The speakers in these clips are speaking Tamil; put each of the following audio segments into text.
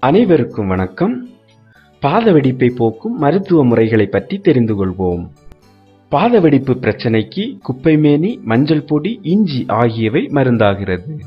அனைவருக்கும் வணக்கம். பாதவெடிப்பை போக்கும் மருத்துவ முறைகளை பற்றி தெரிந்து கொள்வோம். பாத வெடிப்பு பிரச்சனைக்கு குப்பைமேனி மஞ்சள் பொடி இஞ்சி ஆகியவை மருந்தாகிறது.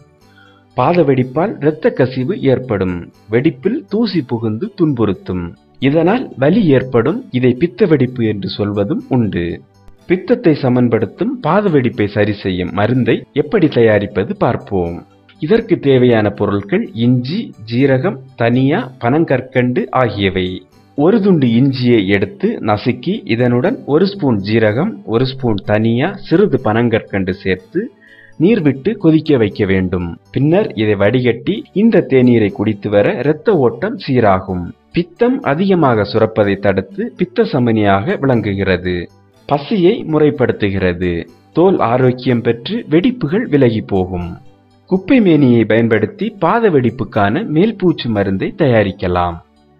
பாத வெடிப்பால் இரத்த கசிவு ஏற்படும். வெடிப்பில் தூசி புகுந்து துன்புறுத்தும். இதனால் வலி ஏற்படும். இதை பித்த வெடிப்பு என்று சொல்வதும் உண்டு. பித்தத்தை சமன்படுத்தும் பாதவெடிப்பை சரி செய்யும் மருந்தை எப்படி தயாரிப்பது பார்ப்போம். இதற்கு தேவையான பொருட்கள் இஞ்சி ஜீரகம் தனியா பனங்கற்கண்டு ஆகியவை. ஒரு துண்டு இஞ்சியை எடுத்து நசுக்கி இதனுடன் ஒரு ஸ்பூன் ஜீரகம் ஒரு ஸ்பூன் தனியா சிறிது பனங்கற்கண்டு சேர்த்து நீர் விட்டு கொதிக்க வைக்க வேண்டும். பின்னர் இதை வடிகட்டி இந்த தேநீரை குடித்து வர இரத்த ஓட்டம் சீராகும். பித்தம் அதிகமாக சுரப்பதை தடுத்து பித்த சமனியாக விளங்குகிறது. பசியை முறைப்படுத்துகிறது. தோல் ஆரோக்கியம் பெற்று வெடிப்புகள் விலகி போகும். குப்பை மேனியை பயன்படுத்தி பாத வெடிப்புக்கான மேல்பூச்சு மருந்தை தயாரிக்கலாம்.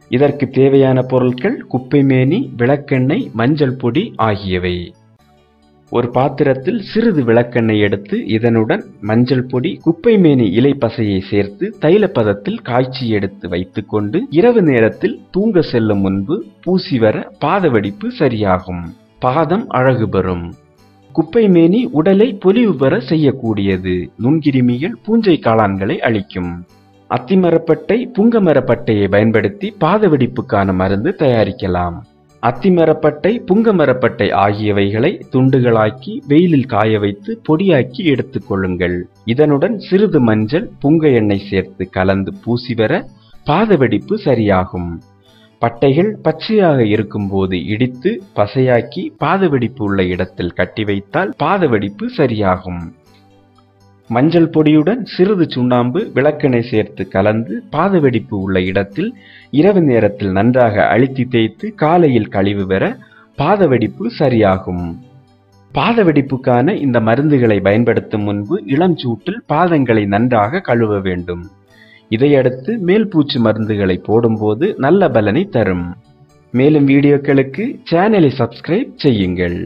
இதற்கு தேவையான பொருட்கள் குப்பைமேனி விளக்கெண்ணெய் மஞ்சள் பொடி ஆகியவை. ஒரு பாத்திரத்தில் சிறிது விளக்கெண்ணெய் எடுத்து இதனுடன் மஞ்சள் பொடி குப்பைமேனி இலை பசையை சேர்த்து தைலப்பதத்தில் காய்ச்சி எடுத்து வைத்துக்கொண்டு இரவு நேரத்தில் தூங்க செல்லும் முன்பு பூசி வர பாத வெடிப்பு சரியாகும். பாதம் அழகு பெறும். குப்பைமேனி உடலை பொலிவு பெற செய்யக்கூடியது. நுண்கிருமிகள் பூஞ்சை காளான்களை அளிக்கும் அத்திமரப்பட்டை புங்கமரப்பட்டையை பயன்படுத்தி பாத வெடிப்புக்கான மருந்து தயாரிக்கலாம். அத்திமரப்பட்டை புங்கமரப்பட்டை ஆகியவைகளை துண்டுகளாக்கி வெயிலில் காய வைத்து பொடியாக்கி எடுத்துக்கொள்ளுங்கள் இதனுடன் சிறிது மஞ்சள் புங்க எண்ணெய் சேர்த்து கலந்து பூசி வர பாத வெடிப்பு சரியாகும். பட்டைகள் பச்சையாக இருக்கும்போது இடித்து பசையாக்கி பாத வெடிப்பு உள்ள இடத்தில் கட்டி வைத்தால் பாத வெடிப்பு சரியாகும். மஞ்சள் பொடியுடன் சிறிது சுண்ணாம்பு விளக்கெண்ணெய் சேர்த்து கலந்து பாத வெடிப்பு உள்ள இடத்தில் இரவு நேரத்தில் நன்றாக அழுத்தி தேய்த்து காலையில் கழிவு பெற பாத வெடிப்பு சரியாகும். பாத வெடிப்புக்கான இந்த மருந்துகளை பயன்படுத்தும் முன்பு இளம் சூட்டில் பாதங்களை நன்றாக கழுவ வேண்டும். இதையடுத்து மேல்பூச்சு மருந்துகளை போடும்போது நல்ல பலனை தரும். மேலும் வீடியோக்களுக்கு சேனலை சப்ஸ்கிரைப் செய்யுங்கள்.